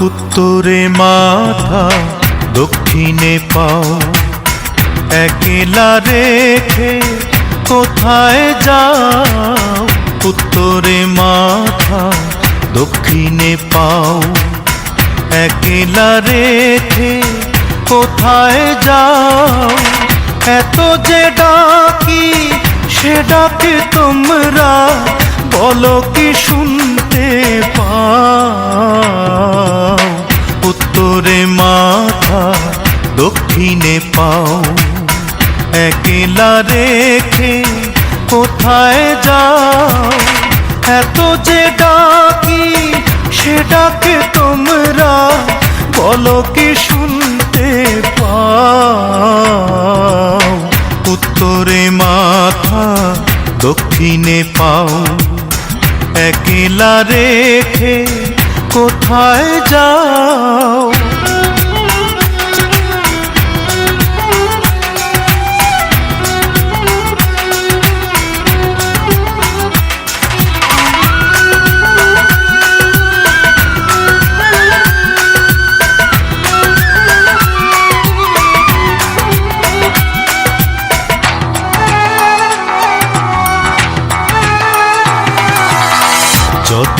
উত্তরে মাথা, দক্ষিণে পাও। একলা রেখে কোথায় যাও? উত্তরে মাথা, দক্ষিণে পাও। একলা রেখে কোথায় যাও? এত যে ডাকি, সে ডাকে তোমরা, বলো কি শুনতে দক্ষিণে পাও। একেলা রেখে কোথায় যাও? এত যে ডাকি, সে ডাকে তোমরা বলো কি শুনতে পাও? উত্তরে মাথা দক্ষিণে পাও। একেলা রেখে কোথায় যাও?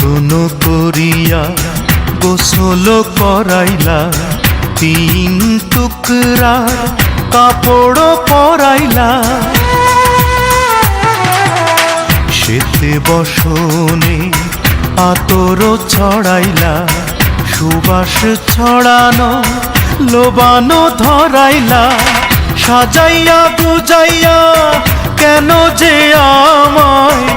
যত্ন করিয়া, গোসল করাইলা, তিন টুকরা কাপড় পরাইলা। শীতে বসনে আতর ছড়াইলা, সুবাস ছড়ানো, লোবানো ধরাইলা। সাজাইয়া বুঝাইয়া কেন যে আমায়